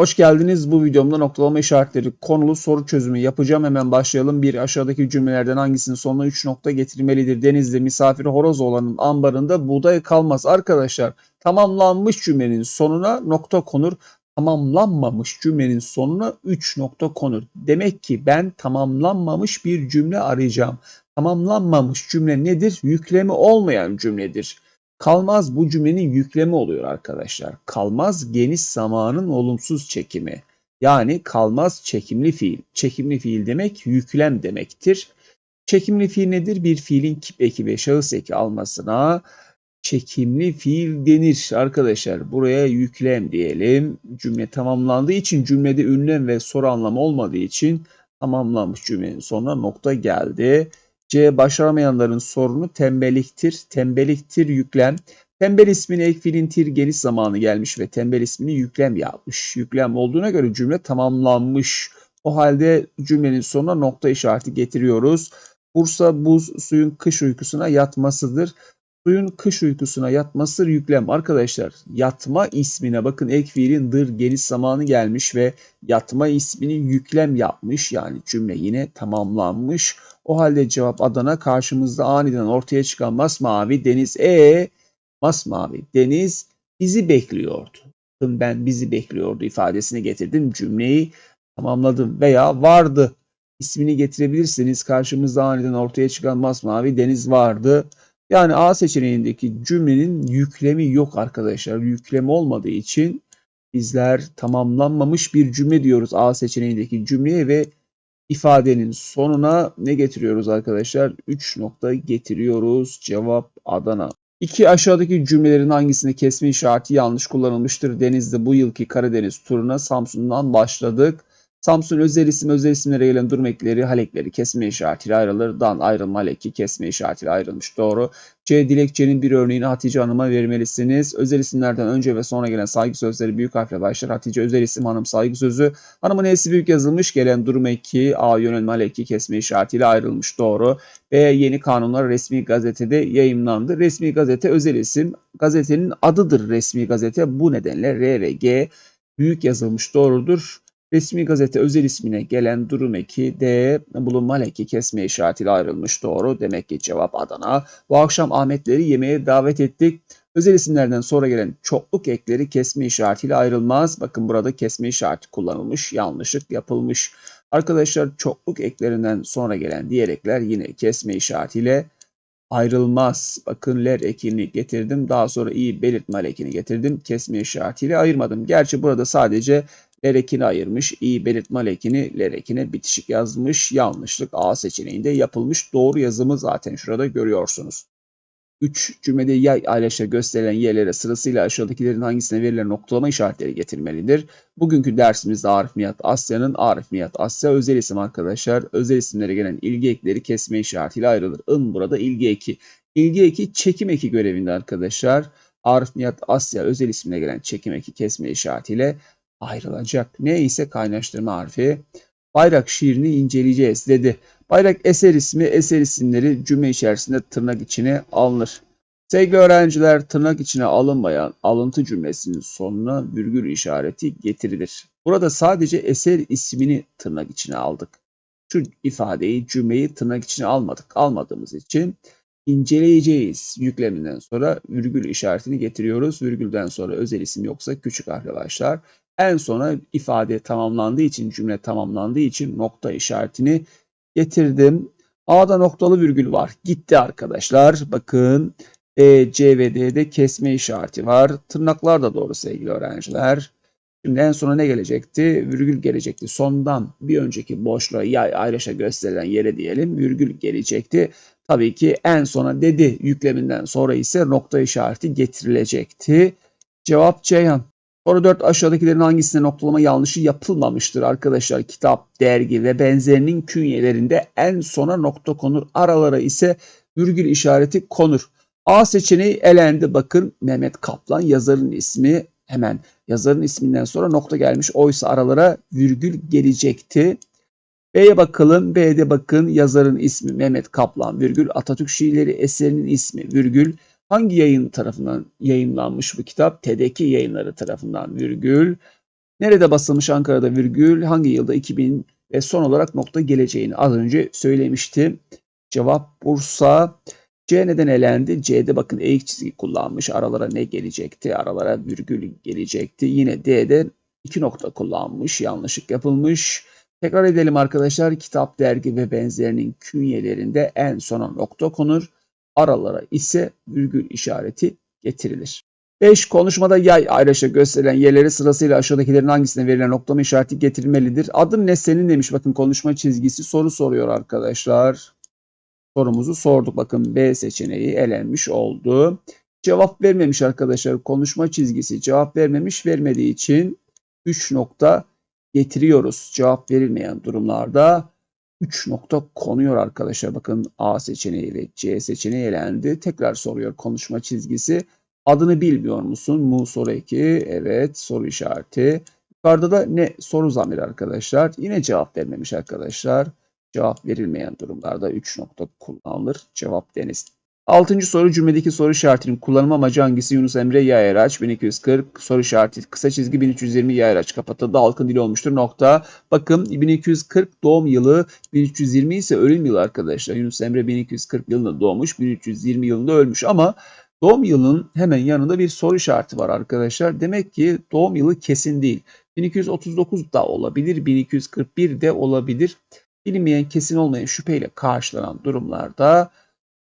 Hoş geldiniz. Bu videomda noktalama işaretleri konulu soru çözümü yapacağım. Hemen başlayalım. Bir aşağıdaki cümlelerden hangisinin sonuna 3 nokta getirmelidir? Denizli misafiri horoz olanın ambarında buğday kalmaz. Arkadaşlar tamamlanmış cümlenin sonuna nokta konur. Tamamlanmamış cümlenin sonuna 3 nokta konur. Demek ki ben tamamlanmamış bir cümle arayacağım. Tamamlanmamış cümle nedir? Yüklemi olmayan cümledir. Kalmaz bu cümlenin yüklemi oluyor arkadaşlar. Kalmaz geniş zamanın olumsuz çekimi. Yani kalmaz çekimli fiil. Çekimli fiil demek yüklem demektir. Çekimli fiil nedir? Bir fiilin kip eki ve şahıs eki almasına çekimli fiil denir arkadaşlar. Buraya yüklem diyelim. Cümle tamamlandığı için cümlede ünlem ve soru anlamı olmadığı için tamamlanmış cümlenin sonuna nokta geldi. C. Başaramayanların sorunu tembelliktir. Tembelliktir yüklem. Tembel ismini ek fiilin geniş zamanı gelmiş ve tembel ismini yüklem yapmış. Yüklem olduğuna göre cümle tamamlanmış. O halde cümlenin sonuna nokta işareti getiriyoruz. Bursa buz suyun kış uykusuna yatmasıdır. Suyun kış uykusuna yatması yüklem. Arkadaşlar yatma ismine bakın ek fiilin dır geniş zamanı gelmiş ve yatma ismini yüklem yapmış. Yani cümle yine tamamlanmış. O halde cevap Adana karşımızda aniden ortaya çıkan masmavi deniz. E masmavi deniz bizi bekliyordu. Ben bizi bekliyordu ifadesini getirdim. Cümleyi tamamladım veya vardı ismini getirebilirsiniz. Karşımızda aniden ortaya çıkan masmavi deniz vardı. Yani A seçeneğindeki cümlenin yüklemi yok arkadaşlar. Yüklemi olmadığı için bizler tamamlanmamış bir cümle diyoruz A seçeneğindeki cümleye ve ifadenin sonuna ne getiriyoruz arkadaşlar? 3 nokta getiriyoruz. Cevap Adana. İki aşağıdaki cümlelerin hangisinde kesme işareti yanlış kullanılmıştır? Deniz'de bu yılki Karadeniz turuna Samsun'dan başladık. Samsun özel isim özel isimlere gelen durum ekleri halekleri kesme işaretiyle ayrılır. Dan ayrılma haleki kesme işaretiyle ayrılmış. Doğru. C dilekçenin bir örneğini Hatice Hanım'a vermelisiniz. Özel isimlerden önce ve sonra gelen saygı sözleri büyük harfle başlar. Hatice özel isim hanım saygı sözü. Hanımın E'si büyük yazılmış. Gelen durum eki A yönelme haleki kesme işaretiyle ayrılmış. Doğru. B yeni kanunlar resmi gazetede yayımlandı. Resmi gazete özel isim. Gazetenin adıdır resmi gazete. Bu nedenle R ve G büyük yazılmış. Doğrudur. Resmi gazete özel ismine gelen durum eki D bulunma eki kesme işaretiyle ayrılmış. Doğru. Demek ki cevap Adana. Bu akşam Ahmetleri yemeğe davet ettik. Özel isimlerden sonra gelen çokluk ekleri kesme işaretiyle ayrılmaz. Bakın burada kesme işareti kullanılmış. Yanlışlık yapılmış. Arkadaşlar çokluk eklerinden sonra gelen diğer ekler yine kesme işaretiyle ayrılmaz. Bakın ler ekini getirdim. Daha sonra iyi belirtme ekini getirdim. Kesme işaretiyle ayırmadım. Gerçi burada sadece ler ekini ayırmış. İyi belirtme ekini ler ekine bitişik yazmış. Yanlışlık A seçeneğinde yapılmış. Doğru yazımı zaten şurada görüyorsunuz. 3 cümlede yay ayrışa gösterilen yerlere sırasıyla aşağıdakilerin hangisine verilen noktalama işaretleri getirmelidir. Bugünkü dersimizde Arif Nihat Asya'nın Arif Nihat Asya özel isim arkadaşlar. Özel isimlere gelen ilgi ekleri kesme işaretiyle ayrılır. In burada ilgi eki. İlgi eki çekim eki görevinde arkadaşlar. Arif Nihat Asya özel isimine gelen çekim eki kesme işaretiyle ayrılacak. Ne ise kaynaştırma harfi. Bayrak şiirini inceleyeceğiz dedi. Bayrak eser ismi, eser isimleri cümle içerisinde tırnak içine alınır. Sevgili öğrenciler tırnak içine alınmayan alıntı cümlesinin sonuna virgül işareti getirilir. Burada sadece eser ismini tırnak içine aldık. Şu ifadeyi, cümleyi tırnak içine almadık. Almadığımız için inceleyeceğiz. Yükleminden sonra virgül işaretini getiriyoruz. Virgülden sonra özel isim yoksa küçük harfle. En sona ifade tamamlandığı için, cümle tamamlandığı için nokta işaretini getirdim. A'da noktalı virgül var. Gitti arkadaşlar. Bakın E, C ve D'de kesme işareti var. Tırnaklar da doğru sevgili öğrenciler. Şimdi en sona ne gelecekti? Virgül gelecekti. Sondan bir önceki boşluğa yay ayrışa gösterilen yere diyelim virgül gelecekti. Tabii ki en sona dedi yükleminden sonra ise nokta işareti getirilecekti. Cevap Ceyhan. Soru 4 aşağıdakilerin hangisine noktalama yanlışı yapılmamıştır arkadaşlar? Kitap, dergi ve benzerinin künyelerinde en sona nokta konur. Aralara ise virgül işareti konur. A seçeneği elendi. Bakın Mehmet Kaplan yazarın ismi hemen yazarın isminden sonra nokta gelmiş. Oysa aralara virgül gelecekti. B'ye bakalım. B'de bakın yazarın ismi Mehmet Kaplan virgül Atatürk şiirleri eserinin ismi virgül Hangi yayın tarafından yayınlanmış bu kitap? TED'deki yayınları tarafından virgül. Nerede basılmış Ankara'da virgül? Hangi yılda 2000 ve son olarak nokta geleceğini az önce söylemiştim. Cevap Bursa. C neden elendi? C'de bakın eğik çizgi kullanmış. Aralara ne gelecekti? Aralara virgül gelecekti. Yine D'de iki nokta kullanmış. Yanlışlık yapılmış. Tekrar edelim arkadaşlar. Kitap, dergi ve benzerinin künyelerinde en sona nokta konur. Aralara ise virgül işareti getirilir. 5. Konuşmada yay ayrışa gösterilen yerleri sırasıyla aşağıdakilerin hangisine verilen noklama işareti getirilmelidir? Adım ne senin demiş. Bakın konuşma çizgisi soru soruyor arkadaşlar. Sorumuzu sorduk. Bakın B seçeneği elenmiş oldu. Cevap vermemiş arkadaşlar. Konuşma çizgisi cevap vermemiş. Vermediği için 3 nokta getiriyoruz. Cevap verilmeyen durumlarda 3 nokta konuyor arkadaşlar. Bakın A seçeneği ve C seçeneği elendi. Tekrar soruyor konuşma çizgisi. Adını bilmiyor musun? Mu soru eki. Evet soru işareti. Yukarıda da ne? Soru zamiri arkadaşlar. Yine cevap vermemiş arkadaşlar. Cevap verilmeyen durumlarda 3 nokta kullanılır. Cevap deniz. Altıncı soru cümledeki soru işaretinin kullanım amacı hangisi? Yunus Emre Yayaraç 1240 soru işareti kısa çizgi 1320 Yayaraç kapatıldı. Halkın dili olmuştur. Nokta. Bakın 1240 doğum yılı 1320 ise ölüm yılı arkadaşlar. Yunus Emre 1240 yılında doğmuş 1320 yılında ölmüş ama doğum yılının hemen yanında bir soru işareti var arkadaşlar. Demek ki doğum yılı kesin değil. 1239 da olabilir, 1241 de olabilir. Bilinmeyen kesin olmayan şüpheyle karşılanan durumlarda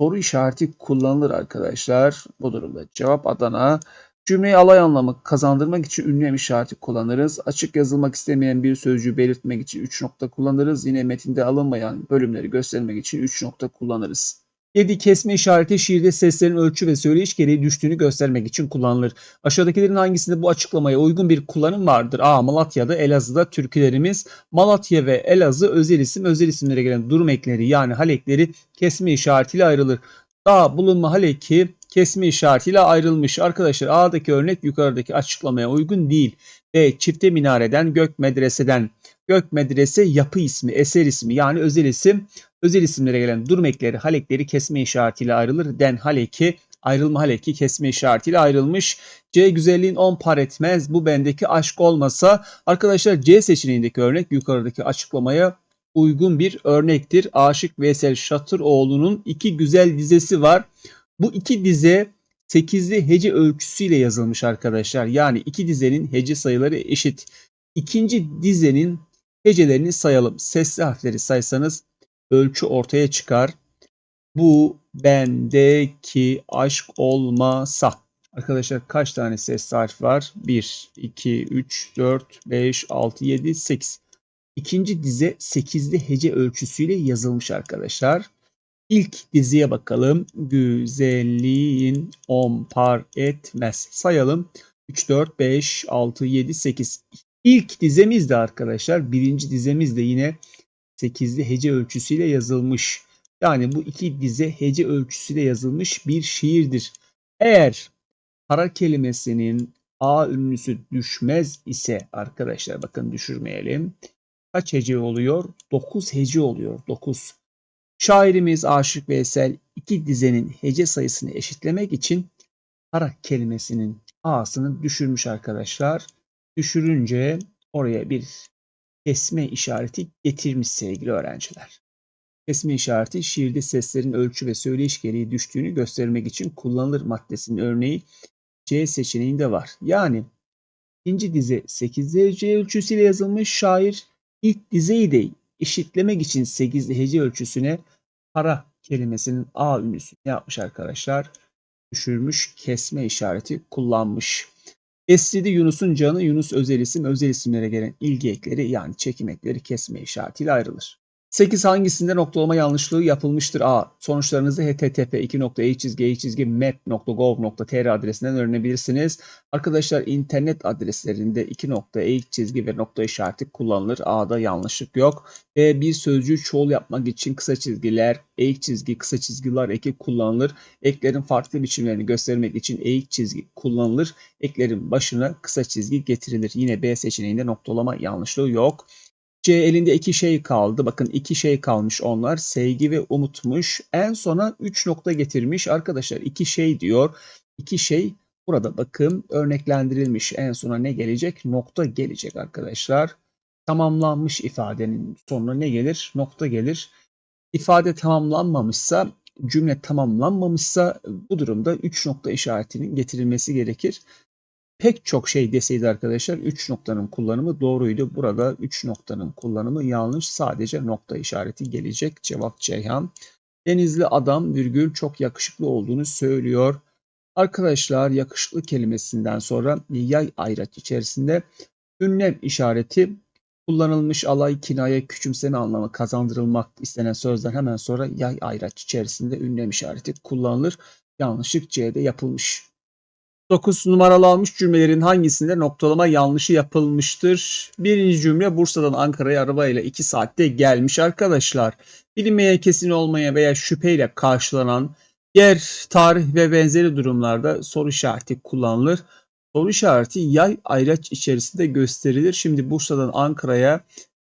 soru işareti kullanılır arkadaşlar. Bu durumda cevap Adana. Cümleyi alay anlamı kazandırmak için ünlem işareti kullanırız. Açık yazılmak istemeyen bir sözcüğü belirtmek için 3 nokta kullanırız. Yine metinde alınmayan bölümleri göstermek için 3 nokta kullanırız. 7. Kesme işareti şiirde seslerin ölçü ve söyleyiş gereği düştüğünü göstermek için kullanılır. Aşağıdakilerin hangisinde bu açıklamaya uygun bir kullanım vardır? A. Malatya'da, Elazığ'da türkülerimiz. Malatya ve Elazığ özel isim, özel isimlere gelen durum ekleri yani halekleri kesme işaretiyle ayrılır. A. Bulunma haleki kesme işaretiyle ayrılmış. Arkadaşlar A'daki örnek yukarıdaki açıklamaya uygun değil. B. Çifte minareden, gök medreseden. Gök medrese yapı ismi, eser ismi yani özel isim. Özel isimlere gelen durum ekleri, halekleri kesme işaretiyle ayrılır. Den haleki, ayrılma haleki kesme işaretiyle ayrılmış. C güzelliğin 10 par etmez. Bu bendeki aşk olmasa arkadaşlar C seçeneğindeki örnek yukarıdaki açıklamaya uygun bir örnektir. Aşık Veysel Şatıroğlu'nun iki güzel dizesi var. Bu iki dize 8'li hece ölçüsüyle yazılmış arkadaşlar. Yani iki dizenin hece sayıları eşit. İkinci dizenin hecelerini sayalım. Sesli harfleri saysanız ölçü ortaya çıkar. Bu bendeki aşk olmasa. Arkadaşlar kaç tane ses harf var? 1, 2, 3, 4, 5, 6, 7, 8. İkinci dize 8'li hece ölçüsüyle yazılmış arkadaşlar. İlk diziye bakalım. Güzelliğin on par etmez. Sayalım. 3, 4, 5, 6, 7, 8. İlk dizemiz de arkadaşlar. Birinci dizemiz de yine 8'li hece ölçüsüyle yazılmış. Yani bu iki dize hece ölçüsüyle yazılmış bir şiirdir. Eğer para kelimesinin A ünlüsü düşmez ise arkadaşlar bakın düşürmeyelim. Kaç hece oluyor? 9 hece oluyor. 9. Şairimiz Aşık Veysel iki dizenin hece sayısını eşitlemek için para kelimesinin A'sını düşürmüş arkadaşlar. Düşürünce oraya bir kesme işareti getirmiş sevgili öğrenciler. Kesme işareti şiirde seslerin ölçü ve söyleyiş gereği düştüğünü göstermek için kullanılır maddesinin örneği C seçeneğinde var. Yani ikinci dize 8 hece ölçüsüyle yazılmış şair ilk dizeyi de eşitlemek için 8 hece ölçüsüne para kelimesinin A ünlüsünü yapmış arkadaşlar? Düşürmüş kesme işareti kullanmış. Esridi Yunus'un canı Yunus özel isim özel isimlere gelen ilgi ekleri yani çekim ekleri kesme işaretiyle ayrılır. 8 hangisinde noktalama yanlışlığı yapılmıştır? A. Sonuçlarınızı http://map.gov.tr adresinden öğrenebilirsiniz. Arkadaşlar internet adreslerinde 2.e çizgi ve nokta işareti kullanılır. A'da yanlışlık yok. B. Bir sözcüğü çoğul yapmak için kısa çizgiler, eğik çizgi, kısa çizgiler eki kullanılır. Eklerin farklı biçimlerini göstermek için eğik çizgi kullanılır. Eklerin başına kısa çizgi getirilir. Yine B seçeneğinde noktalama yanlışlığı yok. C elinde iki şey kaldı. Bakın iki şey kalmış onlar. Sevgi ve umutmuş. En sona 3 nokta getirmiş. Arkadaşlar iki şey diyor. İki şey Burada bakın örneklendirilmiş en sona ne gelecek? Nokta gelecek arkadaşlar. Tamamlanmış ifadenin sonuna ne gelir? Nokta gelir. İfade tamamlanmamışsa, cümle tamamlanmamışsa bu durumda 3 nokta işaretinin getirilmesi gerekir. Pek çok şey deseydi arkadaşlar 3 noktanın kullanımı doğruydu. Burada 3 noktanın kullanımı yanlış. Sadece nokta işareti gelecek. Cevap Ceyhan. Denizli adam virgül çok yakışıklı olduğunu söylüyor. Arkadaşlar yakışıklı kelimesinden sonra yay ayraç içerisinde ünlem işareti kullanılmış alay, kinaye, küçümseme anlamı kazandırılmak istenen sözden hemen sonra yay ayraç içerisinde ünlem işareti kullanılır. Yanlışlık C'de yapılmış. 9 numaralı almış cümlelerin hangisinde noktalama yanlışı yapılmıştır? Birinci cümle Bursa'dan Ankara'ya arabayla 2 saatte gelmiş arkadaşlar. Bilinmeye kesin olmaya veya şüpheyle karşılanan yer, tarih ve benzeri durumlarda soru işareti kullanılır. Soru işareti yay ayraç içerisinde gösterilir. Şimdi Bursa'dan Ankara'ya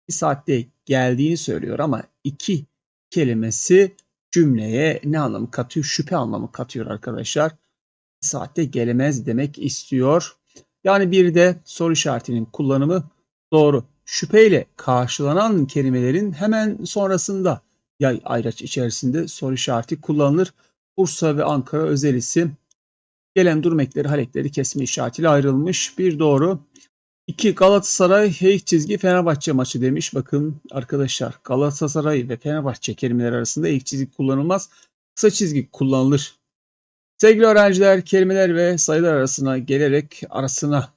2 saatte geldiğini söylüyor ama iki kelimesi cümleye ne anlamı katıyor? Şüphe anlamı katıyor arkadaşlar saatte gelemez demek istiyor. Yani bir de soru işaretinin kullanımı doğru. Şüpheyle karşılanan kelimelerin hemen sonrasında yay ayraç içerisinde soru işareti kullanılır. Bursa ve Ankara özel isim gelen durum ekleri halekleri kesme işaretiyle ayrılmış. Bir doğru. 2 Galatasaray heyik çizgi Fenerbahçe maçı demiş. Bakın arkadaşlar Galatasaray ve Fenerbahçe kelimeler arasında heyik çizgi kullanılmaz. Kısa çizgi kullanılır. Sevgili öğrenciler, kelimeler ve sayılar arasına gelerek arasına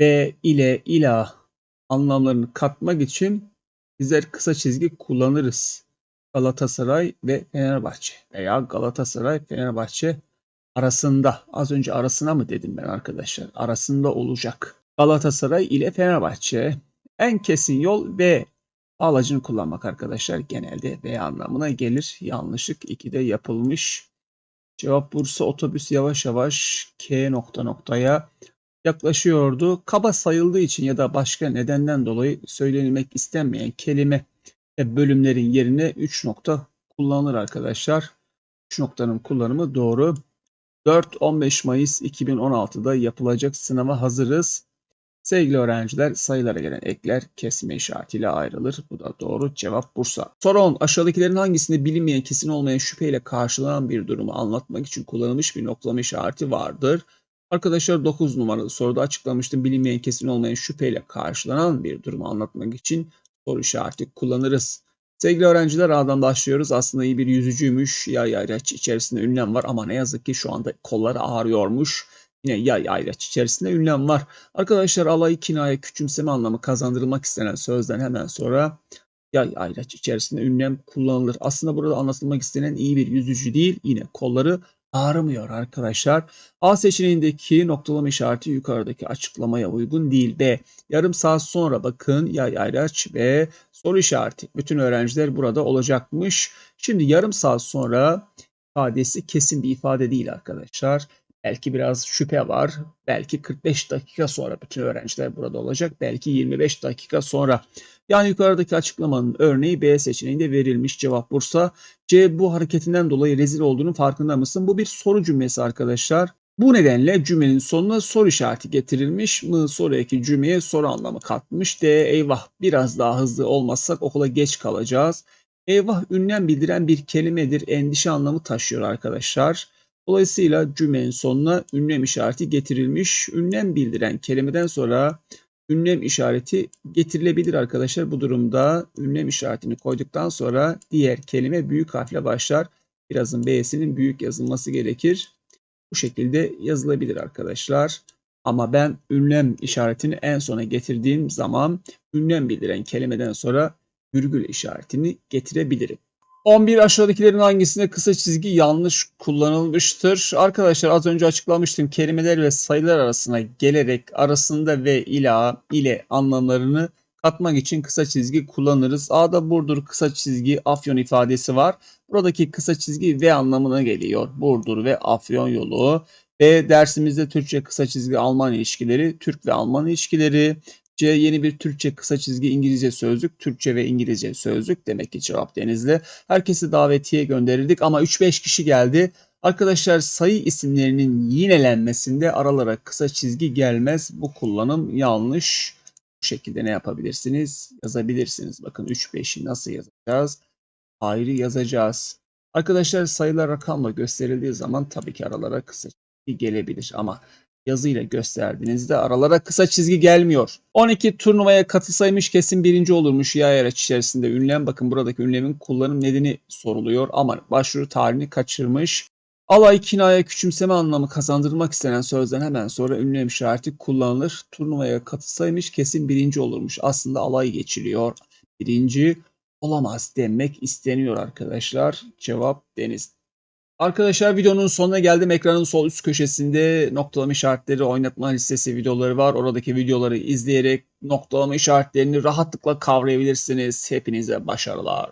ve ile ila anlamlarını katmak için bizler kısa çizgi kullanırız. Galatasaray ve Fenerbahçe veya Galatasaray Fenerbahçe arasında. Az önce arasına mı dedim ben arkadaşlar? Arasında olacak. Galatasaray ile Fenerbahçe en kesin yol ve alacını kullanmak arkadaşlar genelde ve anlamına gelir. Yanlışlık 2'de yapılmış. Cevap Bursa otobüs yavaş yavaş K nokta noktaya yaklaşıyordu. Kaba sayıldığı için ya da başka nedenden dolayı söylenilmek istenmeyen kelime ve bölümlerin yerine 3 nokta kullanılır arkadaşlar. 3 noktanın kullanımı doğru. 4-15 Mayıs 2016'da yapılacak sınava hazırız. Sevgili öğrenciler sayılara gelen ekler kesme işaretiyle ayrılır. Bu da doğru cevap Bursa. Soru 10. Aşağıdakilerin hangisinde bilinmeyen kesin olmayan şüpheyle karşılanan bir durumu anlatmak için kullanılmış bir noklama işareti vardır? Arkadaşlar 9 numaralı soruda açıklamıştım. Bilinmeyen kesin olmayan şüpheyle karşılanan bir durumu anlatmak için soru işareti kullanırız. Sevgili öğrenciler A'dan başlıyoruz. Aslında iyi bir yüzücüymüş. Yay yayraç içerisinde ünlem var ama ne yazık ki şu anda kolları ağrıyormuş. Yine yay ayraç içerisinde ünlem var. Arkadaşlar alay, kinaye, küçümseme anlamı kazandırılmak istenen sözden hemen sonra yay ayraç içerisinde ünlem kullanılır. Aslında burada anlatılmak istenen iyi bir yüzücü değil. Yine kolları ağrımıyor arkadaşlar. A seçeneğindeki noktalama işareti yukarıdaki açıklamaya uygun değil. B. Yarım saat sonra bakın yay ayraç ve soru işareti. Bütün öğrenciler burada olacakmış. Şimdi yarım saat sonra ifadesi kesin bir ifade değil arkadaşlar. Belki biraz şüphe var. Belki 45 dakika sonra bütün öğrenciler burada olacak. Belki 25 dakika sonra. Yani yukarıdaki açıklamanın örneği B seçeneğinde verilmiş cevap Bursa. C bu hareketinden dolayı rezil olduğunun farkında mısın? Bu bir soru cümlesi arkadaşlar. Bu nedenle cümlenin sonuna soru işareti getirilmiş. Mı soru eki cümleye soru anlamı katmış. D eyvah biraz daha hızlı olmazsak okula geç kalacağız. Eyvah ünlem bildiren bir kelimedir. Endişe anlamı taşıyor arkadaşlar. Dolayısıyla cümlenin sonuna ünlem işareti getirilmiş. Ünlem bildiren kelimeden sonra ünlem işareti getirilebilir arkadaşlar. Bu durumda ünlem işaretini koyduktan sonra diğer kelime büyük harfle başlar. Birazın B'sinin büyük yazılması gerekir. Bu şekilde yazılabilir arkadaşlar. Ama ben ünlem işaretini en sona getirdiğim zaman ünlem bildiren kelimeden sonra virgül işaretini getirebilirim. 11 aşağıdakilerin hangisinde kısa çizgi yanlış kullanılmıştır? Arkadaşlar az önce açıklamıştım. Kelimeler ve sayılar arasına gelerek arasında ve ila ile anlamlarını katmak için kısa çizgi kullanırız. A'da Burdur kısa çizgi Afyon ifadesi var. Buradaki kısa çizgi ve anlamına geliyor. Burdur ve Afyon yolu. B dersimizde Türkçe kısa çizgi Alman ilişkileri, Türk ve Alman ilişkileri. C yeni bir Türkçe kısa çizgi İngilizce sözlük, Türkçe ve İngilizce sözlük. Demek ki cevap Denizli. Herkesi davetiye gönderirdik ama 3-5 kişi geldi. Arkadaşlar sayı isimlerinin yinelenmesinde aralara kısa çizgi gelmez. Bu kullanım yanlış. Bu şekilde ne yapabilirsiniz? Yazabilirsiniz. Bakın 3 5'i nasıl yazacağız? Ayrı yazacağız. Arkadaşlar sayılar rakamla gösterildiği zaman tabii ki aralara kısa çizgi gelebilir ama yazıyla gösterdiğinizde aralara kısa çizgi gelmiyor. 12 turnuvaya katılsaymış kesin birinci olurmuş ya araç içerisinde ünlem. Bakın buradaki ünlemin kullanım nedeni soruluyor ama başvuru tarihini kaçırmış. Alay, kinaya, küçümseme anlamı kazandırmak istenen sözden hemen sonra ünlem işareti kullanılır. Turnuvaya katılsaymış kesin birinci olurmuş. Aslında alay geçiliyor. Birinci olamaz demek isteniyor arkadaşlar. Cevap deniz. Arkadaşlar videonun sonuna geldim. Ekranın sol üst köşesinde noktalama işaretleri oynatma listesi videoları var. Oradaki videoları izleyerek noktalama işaretlerini rahatlıkla kavrayabilirsiniz. Hepinize başarılar.